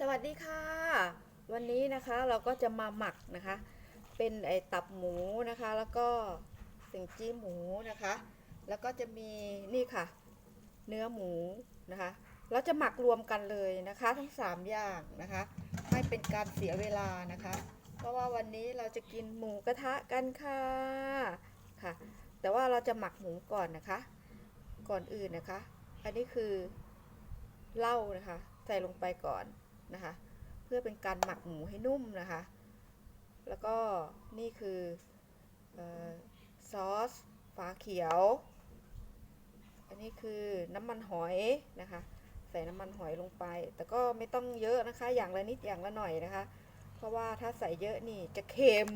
สวัสดีค่ะ วันนี้นะคะเราก็จะมาหมักนะคะ เป็นไอตับหมูนะคะ แล้วก็สิงจี้หมูนะคะ แล้วก็จะมีนี่ค่ะ เนื้อหมูนะคะ เราจะหมักรวมกันเลยนะคะ ทั้ง 3 อย่างนะคะ ไม่เป็นการเสียเวลานะคะ เพราะว่าวันนี้เราจะกินหมูกระทะกันค่ะค่ะ แต่ว่าเราจะหมักหมูก่อนนะคะ ก่อนอื่นนะคะ อันนี้คือเหล้านะคะ ใส่ลงไปก่อน นะคะ เพื่อเป็นการหมักหมูให้นุ่มนะคะ แล้วก็นี่คือออซอสฝาเขียว อันนี้คือน้ำมันหอยนะคะ ใส่น้ำมันหอยลงไป แต่ก็ไม่ต้องเยอะนะคะ อย่างละนิดอย่างละหน่อยนะคะ เพราะว่าถ้าใส่เยอะนี่จะเค็ม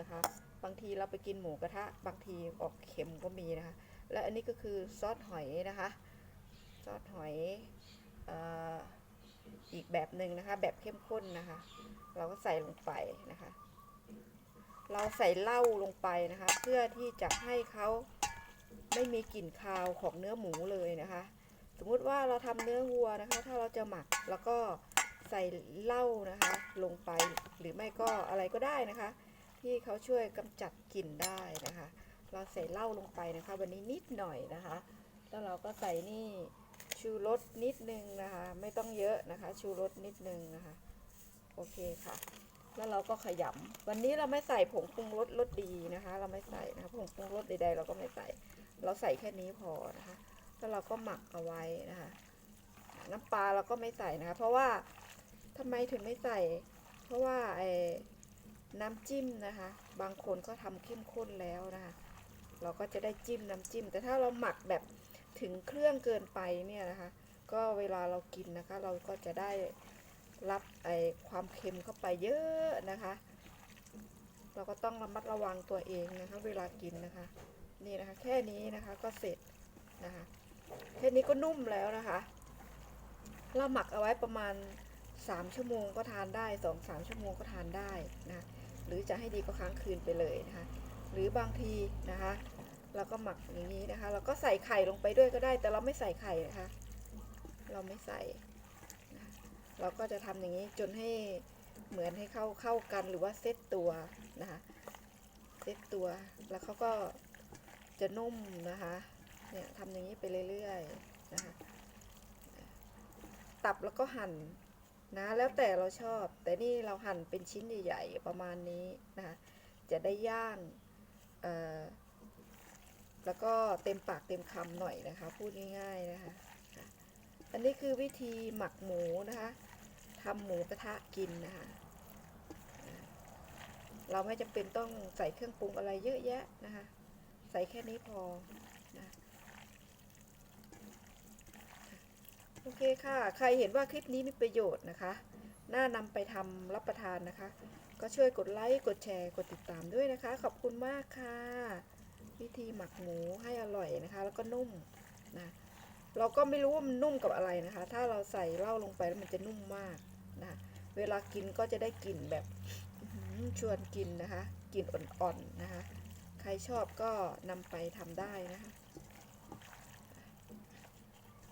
นะคะ บางทีเราไปกินหมูกระทะ บางทีออกเค็มก็มีนะคะ และอันนี้ก็คือซอสหอยนะคะ ซอสหอย เอ่อ อีกแบบหนึ่งนะคะ แบบเข้มข้นนะคะ เราก็ใส่ลงไปนะคะ เราใส่เหล้าลงไปนะคะ เพื่อที่จะให้เขาไม่มีกลิ่นคาวของเนื้อหมูเลยนะคะ สมมุติว่าเราทำเนื้อวัวนะคะ ถ้าเราจะหมักแล้วก็ใส่เหล้านะคะ ลงไปหรือไม่ก็อะไรก็ได้นะคะ ที่เขาช่วยกำจัดกลิ่นได้นะคะ เราใส่เหล้าลงไปนะคะ วันนี้นิดหน่อยนะคะ แล้วเราก็ใส่นี่ ชูรสนิดนึงนะคะ ไม่ต้องเยอะนะคะ ชูรสนิดนึงนะคะ โอเคค่ะ แล้วเราก็ขยำวันนี้เราไม่ใส่ผงปรุงรสรสดีนะคะ เราไม่ใส่นะคะผงปรุงรสใดๆเราก็ไม่ใส่ เราใส่แค่นี้พอนะคะ แล้วเราก็หมักเอาไว้นะคะ น้ำปลาเราก็ไม่ใส่นะคะ เพราะว่าทำไมถึงไม่ใส่ เพราะว่าไอ้น้ำจิ้มนะคะ บางคนก็ทำเข้มข้นแล้วนะคะ เราก็จะได้จิ้มน้ำจิ้ม แต่ถ้าเราหมักแบบ ถึงเครื่องเกินไปเนี่ยนะคะ ก็เวลาเรากินนะคะ เราก็จะได้รับไอความเค็มเข้าไปเยอะนะคะ เราก็ต้องระมัดระวังตัวเองนะคะ เวลากินนะคะ นี่นะคะ แค่นี้นะคะก็เสร็จนะคะ แค่นี้ก็นุ่มแล้วนะคะ เราหมักเอาไว้ประมาณ 3 ชั่วโมงก็ทานได้ 2 3 ชั่วโมงก็ทานได้นะ หรือจะให้ดีก็ค้างคืนไปเลยนะคะ หรือบางทีนะคะ เราก็หมักอย่างนี้นะคะเราก็ใส่ไข่ลงไปด้วยก็ได้ แต่เราไม่ใส่ไข่นะคะ เราไม่ใส่ เราก็จะทำอย่างนี้จนให้เหมือนให้เข้าเข้ากันหรือว่าเซตตัวนะคะ เซตตัว แล้วเขาก็จะนุ่มนะคะ เนี่ยทำอย่างนี้ไปเรื่อยๆนะคะ ตับแล้วก็หั่นนะ แล้วแต่เราชอบ แต่นี่เราหั่นเป็นชิ้นใหญ่ๆประมาณนี้นะคะ จะได้ย่าง แล้วก็เต็มปากเต็มคำหน่อยนะคะ พูดง่ายๆนะคะ อันนี้คือวิธีหมักหมูนะคะทำหมูกระทะกินนะคะ เราไม่จำเป็นต้องใส่เครื่องปรุงอะไรเยอะแยะนะคะ ใส่แค่นี้พอนะโอเคค่ะ ใครเห็นว่าคลิปนี้มีประโยชน์นะคะ น่านำไปทำรับประทานนะคะ ก็ช่วยกดไลค์ กดแชร์ กดติดตามด้วยนะคะ ขอบคุณมากค่ะ วิธีหมักหมูให้อร่อยนะคะ แล้วก็นุ่มนะเราก็ไม่รู้ว่ามันนุ่มกับอะไรนะคะ ถ้าเราใส่เหล้าลงไปแล้วมันจะนุ่มมากนะเวลากินก็จะได้กลิ่นแบบชวนกินนะคะกลิ่นอ่อนๆนะคะ ใครชอบก็นำไปทำได้นะคะ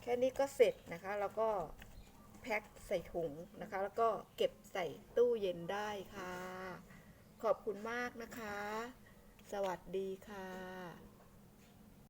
แค่นี้ก็เสร็จนะคะ แล้วก็แพ็คใส่ถุงนะคะ แล้วก็เก็บใส่ตู้เย็นได้ค่ะ ขอบคุณมากนะคะ สวัสดีค่ะ